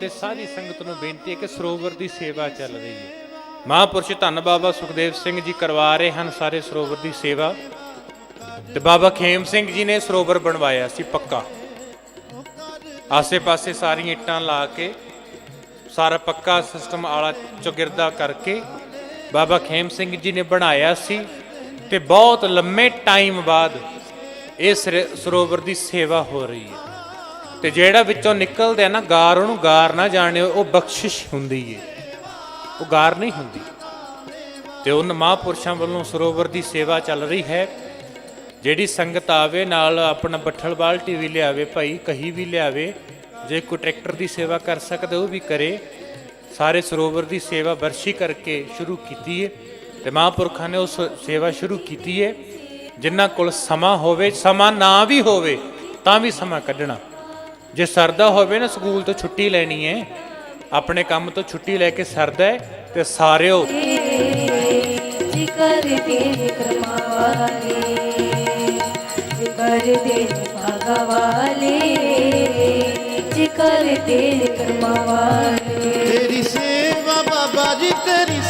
ਤੇ ਸਾਰੀ ਸੰਗਤ ਨੂੰ ਬੇਨਤੀ ਹੈ ਕਿ ਸਰੋਵਰ ਦੀ ਸੇਵਾ ਚੱਲ ਰਹੀ ਹੈ। ਮਹਾਂਪੁਰਸ਼ ਧੰਨ ਬਾਬਾ ਸੁਖਦੇਵ ਸਿੰਘ ਜੀ ਕਰਵਾ ਰਹੇ ਹਨ ਸਾਰੇ ਸਰੋਵਰ ਦੀ ਸੇਵਾ। ਤੇ ਬਾਬਾ ਖੇਮ ਸਿੰਘ ਜੀ ਨੇ ਸਰੋਵਰ ਬਣਵਾਇਆ ਸੀ ਪੱਕਾ। ਆਸੇ-ਪਾਸੇ ਸਾਰੀਆਂ ਇੱਟਾਂ ਲਾ ਕੇ, ਸਾਰਾ ਪੱਕਾ ਸਿਸਟਮ ਆਲਾ ਚੌਗਿਰਦਾ ਕਰਕੇ ਬਾਬਾ ਖੇਮ ਸਿੰਘ ਜੀ ਨੇ ਬਣਾਇਆ ਸੀ। ਤੇ ਬਹੁਤ ਲੰਮੇ ਟਾਈਮ ਬਾਅਦ ਇਹ ਸਰੋਵਰ ਦੀ ਸੇਵਾ ਹੋ ਰਹੀ ਹੈ। ਤੇ ਜਿਹੜਾ ਵਿੱਚੋਂ ਨਿਕਲਦਾ ਨਾ, ਗਾਰ ਉਹਨੂੰ ਗਾਰ ਨਾ ਜਾਣਿਓ, ਉਹ ਬਖਸ਼ਿਸ਼ ਹੁੰਦੀ ਏ। ਉਹ ਗਾਰ ਨਹੀਂ ਹੁੰਦੀ। ਤੇ ਉਹਨਾਂ ਮਹਾਂਪੁਰਸ਼ਾਂ ਵੱਲੋਂ ਸਰੋਵਰ ਦੀ ਸੇਵਾ ਚੱਲ ਰਹੀ ਹੈ। ਜਿਹੜੀ ਸੰਗਤ ਆਵੇ, ਨਾਲ ਆਪਣਾ ਬੱਠਲ ਬਾਲਟੀ ਵੀ ਲਿਆਵੇ ਭਾਈ, ਕਹੀ ਵੀ ਲਿਆਵੇ, ਜੇ ਕੋਈ ਟਰੈਕਟਰ ਦੀ ਸੇਵਾ ਕਰ ਸਕਦਾ, ਉਹ ਵੀ ਕਰੇ। ਸਾਰੇ ਸਰੋਵਰ ਦੀ ਸੇਵਾ ਵਰਸ਼ੀ ਕਰਕੇ ਸ਼ੁਰੂ ਕੀਤੀ ਏ ਤੇ ਮਹਾਂਪੁਰਖਾਂ ਨੇ ਉਸ ਸੇਵਾ ਸ਼ੁਰੂ ਕੀਤੀ ਏ। ਜਿਨ੍ਹਾਂ ਕੋਲ ਸਮਾਂ ਹੋਵੇ, ਸਮਾਂ ਨਾ ਵੀ ਹੋਵੇ, ਤਾਂ ਵੀ ਸਮਾਂ ਕੱਢਣਾ। ਜੇ ਸਰਦਾ ਹੋਵੇ ਨਾ ਸਕੂਲ ਤੋਂ ਛੁੱਟੀ ਲੈਣੀ ਹੈ ਆਪਣੇ ਕੰਮ ਤੋਂ ਛੁੱਟੀ ਲੈ ਕੇ ਸਰਦਾ ਹੈ ਤੇ ਸਾਰਿਓ ਜਿਕਰ ਦੇ ਕਰਮਾਵਾਲੇ ਜਿਕਰ ਦੇ ਭਗਵਾਲੇ ਜਿਕਰ ਦੇ ਕਰਮਾਵਾਲੇ। ਤੇਰੀ ਸੇਵਾ ਬਾਬਾ ਜੀ ਤੇਰੀ